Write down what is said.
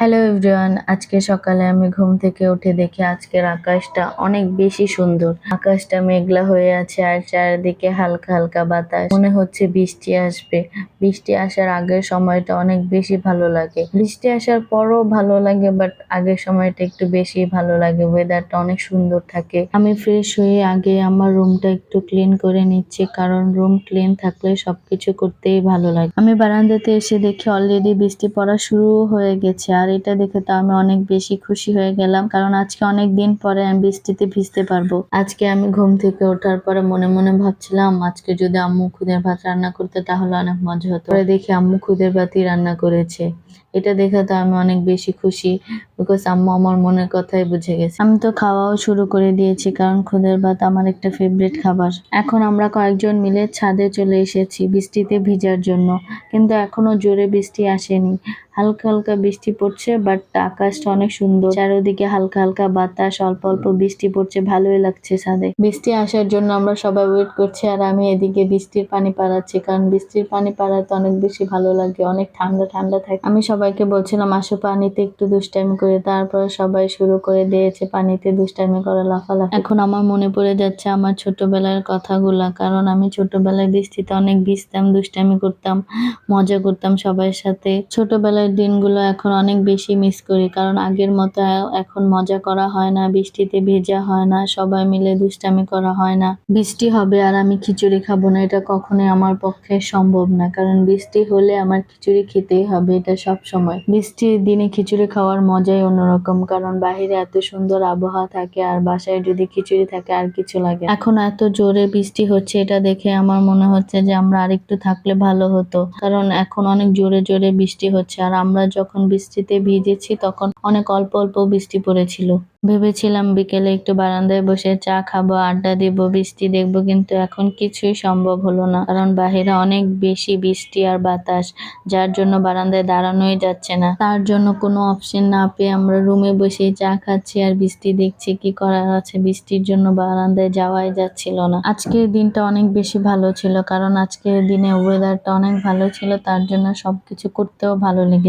Hello everyone আজকে সকালে আমি ঘুম থেকে উঠে দেখি আজকের আকাশটা অনেক বেশি সুন্দর। আকাশটা মেঘলা হয়ে আছে আর চারিদিকে হালকা হালকা বাতাস। মনে হচ্ছে বৃষ্টি আসবে। বৃষ্টি আসার আগের সময়টা অনেক বেশি ভালো লাগে। বৃষ্টি আসার পরও ভালো লাগে বাট আগের সময়টা একটু বেশি ভালো লাগে। ওয়েদারটা অনেক সুন্দর থাকে। আমি ফ্রেশ হয়ে আগে আমার রুমটা একটু ক্লিন করে নিচ্ছি, কারণ রুম ক্লিন থাকলে সবকিছু করতেই ভালো লাগে। আমি বারান্দাতে এসে দেখি অলরেডি বৃষ্টি পড়া শুরু হয়ে গেছে। আর এটা দেখে তো আমি অনেক বেশি খুশি হয়ে গেলাম, কারণ আজকে অনেক দিন পরে আমি বৃষ্টিতে ভিজতে পারব। আজকে আমি ঘুম থেকে ওঠার পরে মনে মনে ভাবছিলাম, আজকে যদি আম্মু খুদের ভাত রান্না করতে তাহলে অনেক মজা হতো। পরে দেখি আম্মু খুদের ভাতই রান্না করেছে। এটা দেখে তো আমি অনেক বেশি খুশি বিকজ আম্মু আমার মনের কথাই বুঝে গেছে। আমি তো খাওয়াও শুরু করে দিয়েছি, কারণ খুদের ভাত আমার একটা ফেভারিট খাবার। এখন আমরা কয়েকজন মিলে ছাদে চলে এসেছি বৃষ্টিতে ভিজার জন্য, কিন্তু এখনও জোরে বৃষ্টি আসেনি। হালকা হালকা বৃষ্টি পড়ছে। বাট আকাশটা অনেক সুন্দর। চারিদিকে হালকা হালকা বাতাস, অল্প অল্প বৃষ্টি পড়ছে, ভালোই লাগছে ছাদে। বৃষ্টি আসার জন্য আমরা সবাই ওয়েট করছি, আর আমি এদিকে বৃষ্টির পানি পাড়াচ্ছি, কারণ বৃষ্টির পানি পাড়াতে অনেক বেশি ভালো লাগে, অনেক ঠান্ডা ঠান্ডা থাকে। আমি সবাইকে বলছিলাম, আসো পানিতে একটু দুষ্টামি করে। তারপর সবাই শুরু করে দিয়েছে, পানিতে দুষ্টামি করা লাফালাফি। এখন আমার মনে পড়ে যাচ্ছে আমার ছোটবেলার কথাগুলা, কারণ আমি ছোটবেলায় বৃষ্টিতে অনেক ভিজতাম, দুষ্টামি করতাম, মজা করতাম সবার সাথে। ছোটবেলার দিনগুলো এখন অনেক বেশি মিস করি, কারণ আগের মতো এখন মজা করা হয় না, বৃষ্টিতে ভেজা হয় না, সবাই মিলে দুষ্টামি করা হয় না। বৃষ্টি হবে আর আমি খিচুড়ি খাব না, এটা কখনোই আমার পক্ষে সম্ভব না, কারণ বৃষ্টি হলে আমার খিচুড়ি খেতেই হবে, এটা সব সময়। বৃষ্টির দিনে খিচুড়ি খাওয়ার মজাই অন্যরকম, কারণ বাইরে এত সুন্দর আবহাওয়া থাকে আর বাসায় যদি খিচুড়ি থাকে আর কিছু লাগে এখন এত জোরে বৃষ্টি হচ্ছে, এটা দেখে আমার মনে হচ্ছে যে আমরা আরেকটু থাকলে ভালো হতো, কারণ এখন অনেক জোরে জোরে বৃষ্টি হচ্ছে, আর আমরা যখন বৃষ্টিতে ভিজেছি, তখন অনেক অল্প অল্প বৃষ্টি পড়েছিল। ভেবেছিলাম বিকেলে একটু বারান্দায় বসে চা খাব, আড্ডা দিব, বৃষ্টি দেখব, কিন্তু এখন কিছুই সম্ভব হলো না, কারণ বাহিরে অনেক বেশি বৃষ্টি আর বাতাস, যার জন্য বারান্দায় দাঁড়ানোই যাচ্ছে না। তার জন্য কোনো অপশন না পেয়ে আমরা রুমে বসে চা খাচ্ছি আর বৃষ্টি দেখছি কি করার আছে, বৃষ্টির জন্য বারান্দায় যাওয়াই যাচ্ছিল না। আজকের দিনটা অনেক বেশি ভালো ছিল, কারণ আজকের দিনে ওয়েদারটা অনেক ভালো ছিল, তার জন্য সবকিছু করতেও ভালো লেগেছে।